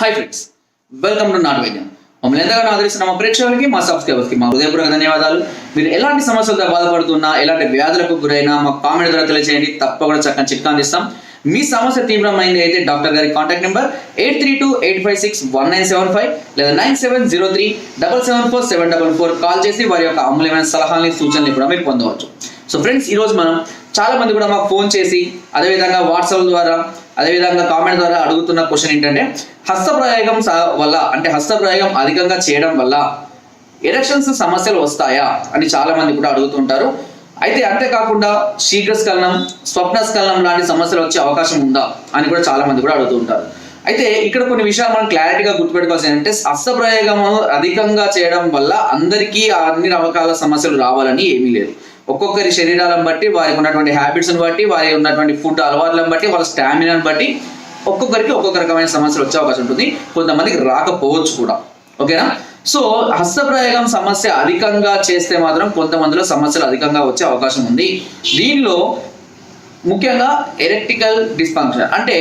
High friends welcome to నాట్ వైద్యం మమ్మల్ని ఎంతగానో ఆదరిస్తున్న మా ప్రేక్షకులకి మా సబ్స్క్రైబర్స్కి మా హృదయపూర్వక ధన్యవాదాలు. మీరు ఎలాంటి సమస్యలతో బాధపడుతున్నా ఎలాంటి వ్యాధులకు గురైనా మా కామెంట్ ద్వారా తెలియజేయండి తప్పకుండా చక్కని చిట్కా అందిస్తాం. మీ సమస్య తీవ్రమైంది అయితే డాక్టర్ గారి contact number eight three two eight five six one nine seven five లేదా nine seven zero three double seven four seven double four call చేసి వారి యొక్క అమూల్యమైన సలహాలని సూచనలు కూడా మీరు పొందవచ్చు. సో ఫ్రెండ్స్ ఈరోజు మనం చాలా మంది కూడా మాకు ఫోన్ చేసి అదేవిధంగా వాట్సాప్ ద్వారా అదేవిధంగా కామెంట్ ద్వారా అడుగుతున్న క్వశ్చన్ ఏంటంటే హస్తప్రయోగం స- వల్ల అంటే హస్తప్రయోగం అధికంగా చేయడం వల్ల ఎరక్షన్స్ సమస్యలు వస్తాయా అని చాలా మంది కూడా అడుగుతుంటారు. అయితే అంతేకాకుండా శీఘ్రస్ఖలనం స్వప్నస్ఖలనం లాంటి సమస్యలు వచ్చే అవకాశం ఉందా అని కూడా చాలా మంది కూడా అడుగుతుంటారు. అయితే ఇక్కడ కొన్ని విషయాలు మనం క్లారిటీగా గుర్తుపెట్టుకోవాల్సి అంటే హస్తప్రయోగం అధికంగా చేయడం వల్ల అందరికీ అన్ని రకాల సమస్యలు రావాలని ఏమీ లేదు. ఒక్కొక్కరి శరీరాలను బట్టి వారికి ఉన్నటువంటి హ్యాబిట్స్ని బట్టి వారి ఉన్నటువంటి ఫుడ్ అలవాట్లను బట్టి వాళ్ళ స్టామినాని బట్టి ఒక్కొక్కరికి ఒక్కొక్క రకమైన సమస్యలు వచ్చే అవకాశం ఉంటుంది. కొంతమందికి రాకపోవచ్చు కూడా. ఓకేనా? సో హస్తప్రయోగం సమస్య అధికంగా చేస్తే మాత్రం కొంతమందిలో సమస్యలు అధికంగా వచ్చే అవకాశం ఉంది. దీనిలో ముఖ్యంగా ఎలక్ట్రికల్ డిస్ఫంక్షన్ అంటే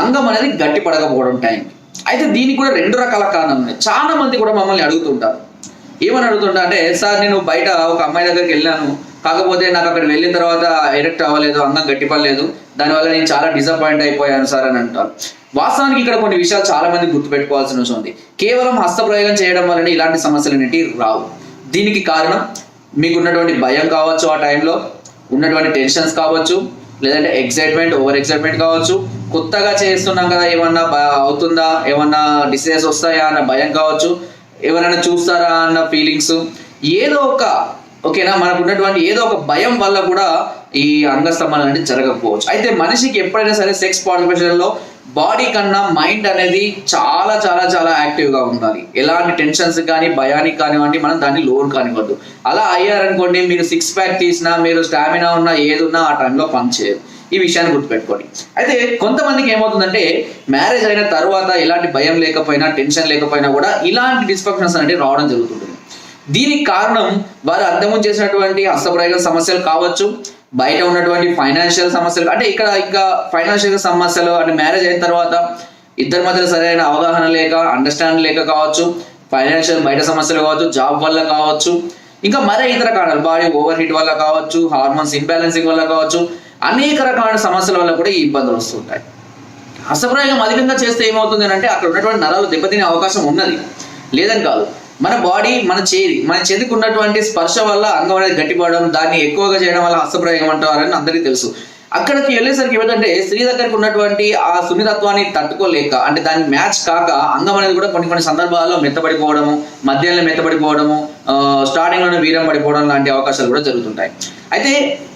అంగం అనేది గట్టి పడకపోవడం టైం అయితే దీనికి కూడా రెండు రకాల కారణాలు ఉన్నాయి. చాలా మంది కూడా మమ్మల్ని అడుగుతుంటారు. ఏమని అడుగుతుంటా అంటే సార్ నేను బయట ఒక అమ్మాయి దగ్గరికి వెళ్ళాను. కాకపోతే నాకు అక్కడ వెళ్ళిన తర్వాత ఎరెక్ట్ అవ్వలేదు అందం గట్టిపడలేదు. దానివల్ల నేను చాలా డిసప్పాయింట్ అయిపోయాను సార్ అని అంటారు. వాస్తవానికి ఇక్కడ కొన్ని విషయాలు చాలా మంది గుర్తుపెట్టుకోవాల్సిన అవసరం ఉంది. కేవలం హస్తప్రయోగం చేయడం వల్లనే ఇలాంటి సమస్యలు అనేవి రావు. దీనికి కారణం మీకు ఉన్నటువంటి భయం కావచ్చు ఆ టైంలో ఉన్నటువంటి టెన్షన్స్ కావచ్చు లేదంటే ఎక్సైట్మెంట్ ఓవర్ ఎక్సైట్మెంట్ కావచ్చు. కొత్తగా చేస్తున్నాం కదా ఏమన్నా అవుతుందా ఏమన్నా డిసీజెస్ వస్తాయా అన్న భయం కావచ్చు. ఎవరైనా చూస్తారా అన్న ఫీలింగ్స్ ఏదో ఒక ఓకేనా? మనకు ఉన్నటువంటి ఏదో ఒక భయం వల్ల కూడా ఈ అంగస్తంభాలు అనేది జరగకపోవచ్చు. అయితే మనిషికి ఎప్పుడైనా సరే సెక్స్ పార్టిసిపేషన్లో బాడీ కన్నా మైండ్ అనేది చాలా చాలా చాలా యాక్టివ్గా ఉండాలి. ఎలాంటి టెన్షన్స్ కానీ భయానికి కానివ్వండి మనం దాన్ని లోన్ కానివ్వద్దు. అలా అయ్యారనుకోండి మీరు సిక్స్ ప్యాక్ తీసినా మీరు స్టామినా ఉన్నా ఏదున్నా ఆ టైంలో పనిచేయదు ఈ విషయాన్ని గుర్తుపెట్టుకోండి. అయితే కొంతమందికి ఏమవుతుందంటే మ్యారేజ్ అయిన తర్వాత ఎలాంటి భయం లేకపోయినా టెన్షన్ లేకపోయినా కూడా ఇలాంటి డిస్ఫంక్షన్స్ అనేవి రావడం జరుగుతుంటుంది. దీనికి కారణం వారు అర్థం చేసినటువంటి హస్తప్రయోగ సమస్యలు కావచ్చు బయట ఉన్నటువంటి ఫైనాన్షియల్ సమస్యలు అంటే ఇక్కడ ఇంకా ఫైనాన్షియల్ సమస్యలు అంటే మ్యారేజ్ అయిన తర్వాత ఇద్దరి మధ్యలో సరైన అవగాహన లేక అండర్స్టాండ్ లేక కావచ్చు ఫైనాన్షియల్ బయట సమస్యలు కావచ్చు జాబ్ వల్ల కావచ్చు ఇంకా మరే ఇతర కారణాలు బాడీ ఓవర్ హీట్ వల్ల కావచ్చు హార్మోన్స్ ఇన్బ్యాలెన్సింగ్ వల్ల కావచ్చు అనేక రకమైన సమస్యల వల్ల కూడా ఈ ఇబ్బందులు వస్తుంటాయి. హస్తప్రయోగం అధికంగా చేస్తే ఏమవుతుంది అంటే అక్కడ ఉన్నటువంటి నరాలు దెబ్బతినే అవకాశం ఉన్నది. లేదని కాదు. మన బాడీ మన చేతి మన చేతికి ఉన్నటువంటి స్పర్శ వల్ల అంగం అనేది గట్టిపడడం దాన్ని ఎక్కువగా చేయడం వల్ల హస్తప్రయోగం అంటారని అందరికీ తెలుసు. అక్కడికి వెళ్ళేసరికి ఏమిటంటే స్త్రీ దగ్గరికి ఉన్నటువంటి ఆ సున్నితత్వాన్ని తట్టుకోలేక అంటే దాని మ్యాచ్ కాక అందం అనేది కూడా కొన్ని కొన్ని సందర్భాల్లో మెత్తబడిపోవడము మధ్యలో మెత్తబడిపోవడము స్టార్టింగ్లోనే వీరం పడిపోవడం లాంటి అవకాశాలు కూడా జరుగుతుంటాయి. అయితే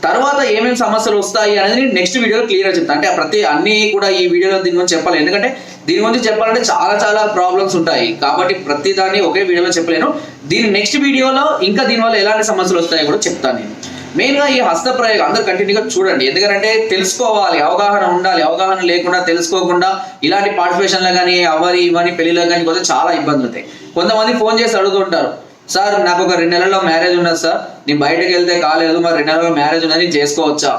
తర్వాత ఏమేమి సమస్యలు వస్తాయి అనేది నెక్స్ట్ వీడియోలో క్లియర్గా చెప్తాను అంటే ప్రతి అన్ని కూడా ఈ వీడియోలో దీని గురించి చెప్పాలి. ఎందుకంటే దీని గురించి చెప్పాలంటే చాలా చాలా ప్రాబ్లమ్స్ ఉంటాయి. కాబట్టి ప్రతి దాన్ని ఒకే వీడియోలో చెప్పలేను. దీని నెక్స్ట్ వీడియోలో ఇంకా దీనివల్ల ఎలాంటి సమస్యలు వస్తాయో కూడా చెప్తాను నేను. మెయిన్గా ఈ హస్త ప్రయోగం అందరు కంటిన్యూగా చూడండి. ఎందుకంటే తెలుసుకోవాలి అవగాహన ఉండాలి. అవగాహన లేకుండా తెలుసుకోకుండా ఇలాంటి పార్టిసిపేషన్లో కానీ అవని ఇవని పెళ్ళిలో కానీ కొంచెం చాలా ఇబ్బందులు అవుతాయి. కొంతమంది ఫోన్ చేసి అడుగుతుంటారు సార్ నాకు ఒక రెండు నెలల్లో మ్యారేజ్ ఉన్నది సార్. నేను బయటకు వెళ్తే కాలేదు మరి రెండు నెలల్లో మ్యారేజ్ ఉన్నది చేసుకోవచ్చా?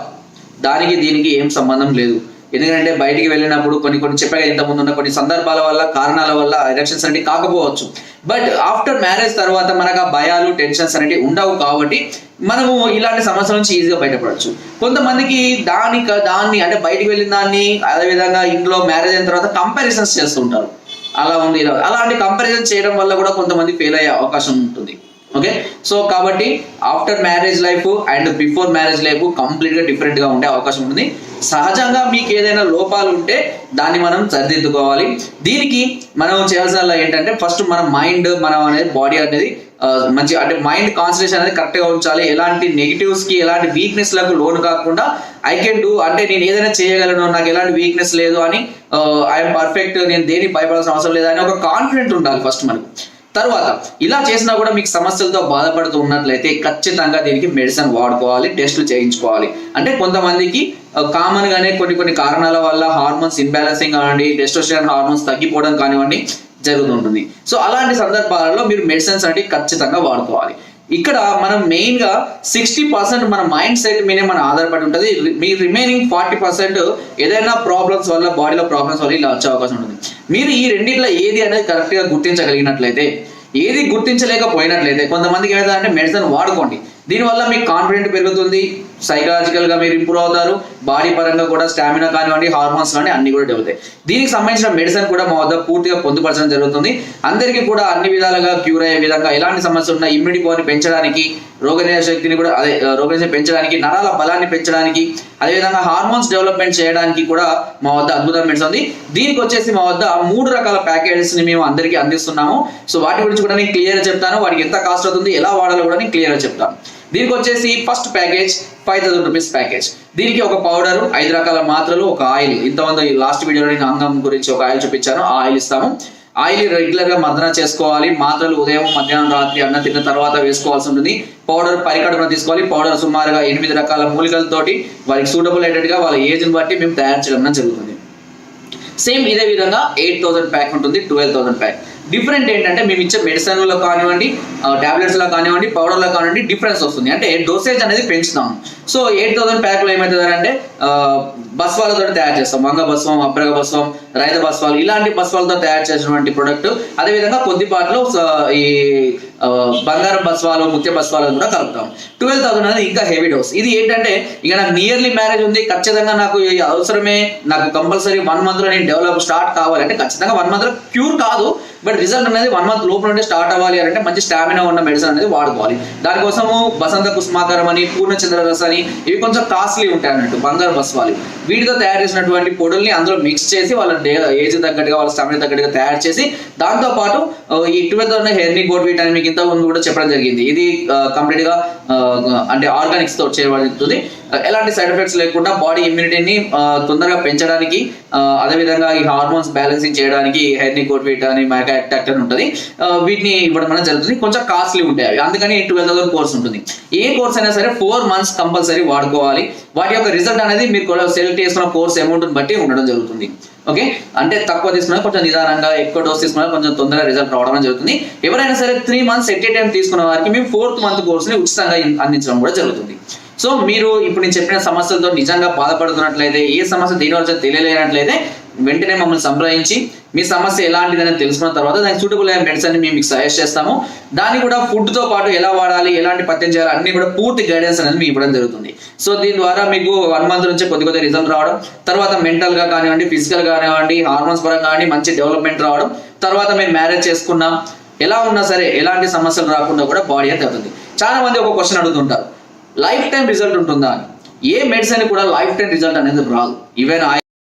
దానికి దీనికి ఏం సంబంధం లేదు. ఎందుకంటే బయటికి వెళ్ళినప్పుడు కొన్ని కొన్ని చెప్పగా ఇంతకుముందు ఉన్న కొన్ని సందర్భాల వల్ల కారణాల వల్ల ఎలక్షన్స్ అనేవి కాకపోవచ్చు. బట్ ఆఫ్టర్ మ్యారేజ్ తర్వాత మనకు ఆ భయాలు టెన్షన్స్ అనేవి ఉండవు కాబట్టి మనము ఇలాంటి సమస్యల నుంచి ఈజీగా బయటపడవచ్చు. కొంతమందికి దాని దాన్ని అంటే బయటికి వెళ్ళిన దాన్ని అదేవిధంగా ఇంట్లో మ్యారేజ్ అయిన తర్వాత కంపారిజన్స్ చేస్తుంటారు. అలా ఉంది అలాంటి కంపారిజన్ చేయడం వల్ల కూడా కొంతమంది ఫెయిల్ అయ్యే అవకాశం ఉంటుంది. ఓకే సో కాబట్టి after marriage life and before marriage life కంప్లీట్గా డిఫరెంట్గా ఉండే అవకాశం ఉంటుంది. సహజంగా మీకు ఏదైనా లోపాలు ఉంటే దాన్ని మనం సరిదిద్దుకోవాలి. దీనికి మనం చేయాల్సిన ఏంటంటే ఫస్ట్ మన మైండ్ మనం అనేది బాడీ అనేది మంచి అంటే మైండ్ కాన్సన్ట్రేషన్ అనేది కరెక్ట్గా ఉంచాలి. ఎలాంటి నెగిటివ్స్కి ఎలాంటి వీక్నెస్లకు లోన్ కాకుండా ఐ కెన్ డూ అంటే నేను ఏదైనా చేయగలను నాకు ఎలాంటి వీక్నెస్ లేదు అని ఐఎమ్ పర్ఫెక్ట్ నేను దేనికి భయపడాల్సిన అవసరం లేదు అని ఒక కాన్ఫిడెంట్ ఉండాలి ఫస్ట్ మనకు. తర్వాత ఇలా చేసినా కూడా మీకు సమస్యలతో బాధపడుతూ ఉన్నట్లయితే ఖచ్చితంగా దీనికి మెడిసిన్ వాడుకోవాలి టెస్టులు చేయించుకోవాలి. అంటే కొంతమందికి కామన్ గానే కొన్ని కొన్ని కారణాల వల్ల హార్మోన్స్ ఇన్బ్యాలెన్సింగ్ కానివ్వండి టెస్టోస్టెరాన్ హార్మోన్స్ తగ్గిపోవడం కానివ్వండి జరుగుతుంటుంది. సో అలాంటి సందర్భాలలో మీరు మెడిసిన్స్ అనేవి ఖచ్చితంగా వాడుకోవాలి. ఇక్కడ మనం మెయిన్గా సిక్స్టీ పర్సెంట్ మన మైండ్ సెట్ మీదే మన ఆధారపడి ఉంటుంది. మీ రిమైనింగ్ ఫార్టీ పర్సెంట్ ఏదైనా ప్రాబ్లమ్స్ వల్ల బాడీలో ప్రాబ్లమ్స్ వల్ల ఇలా వచ్చే అవకాశం ఉంటుంది. మీరు ఈ రెండింటిలో ఏది అనేది కరెక్ట్గా గుర్తించగలిగినట్లయితే ఏది గుర్తించలేకపోయినట్లయితే కొంతమందికి ఏమైందంటే మెడిసిన్ వాడుకోండి. దీనివల్ల మీకు కాన్ఫిడెంట్ పెరుగుతుంది. సైకలాజికల్గా మీరు ఇంప్రూవ్ అవుతారు. బాడీ పరంగా కూడా స్టామినా కానివ్వండి హార్మోన్స్ కానీ అన్ని కూడా డెవలప్ అవుతాయి. దీనికి సంబంధించిన మెడిసిన్ కూడా మా వద్ద పూర్తిగా పొందుపరచడం జరుగుతుంది. అందరికీ కూడా అన్ని విధాలుగా క్యూర్ అయ్యే విధంగా ఎలాంటి సమస్యలు ఉన్నా ఇమ్యూనిటీ పవర్ని పెంచడానికి రోగ శక్తిని కూడా అదే రోగ పెంచడానికి నరాల బలాన్ని పెంచడానికి అదేవిధంగా హార్మోన్స్ డెవలప్మెంట్ చేయడానికి కూడా మా వద్ద అద్భుతమైన మెడిసిన్ ఉంది. దీనికి వచ్చేసి మా వద్ద మూడు రకాల ప్యాకేజెస్ని మేము అందరికీ అందిస్తున్నాము. సో వాటి గురించి కూడా నేను క్లియర్ చెప్తాను. వాటికి ఎంత కాస్ట్ అవుతుంది ఎలా వాడాలో కూడా నేను క్లియర్గా చెప్తాను. దీనికి వచ్చేసి first package five thousand rupees package దీనికి ఒక పౌడర్ ఐదు రకాల మాత్రలు ఒక ఆయిల్. ఇంతమంది లాస్ట్ వీడియోలో నేను అంగం గురించి ఒక ఆయిల్ చూపించాను. ఆ ఆయిల్ ఇస్తాము. ఆయిల్ రెగ్యులర్గా మర్దన చేసుకోవాలి. మాత్రలు ఉదయం మధ్యాహ్నం రాత్రి అన్న తిన్న తర్వాత వేసుకోవాల్సి ఉంటుంది. పౌడర్ పరికడుపున తీసుకోవాలి. పౌడర్ సుమారుగా ఎనిమిది రకాల మూలికలతోటి వారికి సూటబుల్ అయ్యేట్టుగా వాళ్ళ ఏజ్ని బట్టి మేము తయారు చేయడం జరుగుతుంది. సేమ్ ఇదే విధంగా ఎయిట్ థౌసండ్ ప్యాక్ ఉంటుంది. ట్వెల్వ్ థౌసండ్ ప్యాక్ డిఫరెంట్ ఏంటంటే మేము ఇచ్చే మెడిసిన్లో కానివ్వండి టాబ్లెట్స్లో కానివ్వండి పౌడర్లో కానివ్వండి డిఫరెన్స్ వస్తుంది. అంటే డోసేజ్ అనేది పెంచుతాం సో ఎయిట్ థౌసండ్ ప్యాక్లో ఏమవుతుంది అంటే బస్వాలతో తయారు చేస్తాం. వంగ బస్వం అబ్రగ బస్వం రైత బస్వాలు ఇలాంటి బస్వాలతో తయారు చేసినటువంటి ప్రొడక్ట్ అదేవిధంగా కొద్దిపాట్లో ఈ బంగారం బస్వాలు ముత్య బస్వాలు కూడా కలుపుతాం. ట్వెల్వ్ థౌసండ్ అనేది ఇంకా హెవీ డోస్. ఇది ఏంటంటే ఇక నాకు నియర్లీ మ్యారేజ్ ఉంది. ఖచ్చితంగా నాకు అవసరమే. నాకు కంపల్సరీ వన్ మంత్లో నేను డెవలప్ స్టార్ట్ కావాలి. అంటే ఖచ్చితంగా వన్ మంత్లో క్యూర్ కాదు. బట్ రిజల్ట్ అనేది వన్ మంత్ లోపల నుండి స్టార్ట్ అవ్వాలి అని అంటే మంచి స్టామినా ఉన్న మెడిసిన్ అనేది వాడుకోవాలి. దానికోసము బసంత కుస్మాకరం అని పూర్ణచంద్ర రస అని ఇవి కొంచెం కాస్ట్లీ ఉంటాయి అన్నట్టు. బంగారు బస్వాలి. వీటితో తయారు చేసినటువంటి పొడుల్ని అందులో మిక్స్ చేసి వాళ్ళ ఏజ్ తగ్గట్టుగా వాళ్ళ స్టామినా తగ్గట్టుగా తయారు చేసి దాంతో పాటు ఆ, ఈ ట్వెల్త్ ఉన్న వీట్ అని మీకు ఇంత ముందు కూడా చెప్పడం జరిగింది. ఇది కంప్లీట్గా అంటే ఆర్గానిక్స్తో చేయబడుతుంది Uh, ఎలాంటి సైడ్ ఎఫెక్ట్స్ లేకుండా బాడీ ఇమ్యూనిటీని uh, తొందరగా పెంచడానికి uh, అదేవిధంగా ఈ హార్మోన్స్ బ్యాలెన్సింగ్ చేయడానికి హెర్నీ కోట్ వీట్ అని మ్యాకాక్ట్ అని ఉంటుంది. వీటిని ఇవ్వడం అనేది జరుగుతుంది. కొంచెం కాస్ట్లీ ఉంటాయి అందుకని ట్వెల్వ్ థౌసండ్ కోర్స్ ఉంటుంది. ఏ కోర్స్ అయినా సరే ఫోర్ మంత్స్ కంపల్సరీ వాడుకోవాలి. వాటి యొక్క రిజల్ట్ అనేది మీరు సెలెక్ట్ చేసుకున్న కోర్స్ అమౌంట్ బట్టి ఉండడం జరుగుతుంది. ఓకే అంటే తక్కువ తీసుకున్నా కొంచెం నిదానంగా ఎక్కువ డోస్ తీసుకున్నా కొంచెం తొందరగా రిజల్ట్ రావడం జరుగుతుంది. ఎవరైనా సరే three months at a time తీసుకున్న వారికి మేము ఫోర్త్ మంత్ కోర్స్ని ఉచితంగా అందించడం కూడా జరుగుతుంది. సో మీరు ఇప్పుడు నేను చెప్పిన సమస్యలతో నిజంగా బాధపడుతున్నట్లయితే ఏ సమస్య దీనివల్ల తెలియలేనట్లయితే వెంటనే మమ్మల్ని సంప్రదించి మీ సమస్య ఎలాంటిదని తెలుసుకున్న తర్వాత దానికి సూటబుల్ అయిన మెడిసిన్ మేము మీకు సజెస్ట్ చేస్తాము. దాన్ని కూడా ఫుడ్తో పాటు ఎలా వాడాలి ఎలాంటి పత్యం చేయాలి అన్ని కూడా పూర్తి గైడెన్స్ అనేది మీకు ఇవ్వడం జరుగుతుంది. సో దీని ద్వారా మీకు వన్ మంత్ నుంచి కొద్ది కొద్ది రిజల్ట్ రావడం తర్వాత మెంటల్గా కానివ్వండి ఫిజికల్ కానివ్వండి హార్మోన్స్ పరంగా కానివ్వండి మంచి డెవలప్మెంట్ రావడం తర్వాత మీరు మ్యారేజ్ చేసుకున్నా ఎలా ఉన్నా సరే ఎలాంటి సమస్యలు రాకుండా కూడా బాడీ అయితే అవుతుంది. చాలా మంది ఒక క్వశ్చన్ అడుగుతుంటారు. లైఫ్ టైం రిజల్ట్ ఉంటుందా? ఏ మెడిసిన్ కూడా లైఫ్ టైం రిజల్ట్ అనేది రాదు. ఈవెన్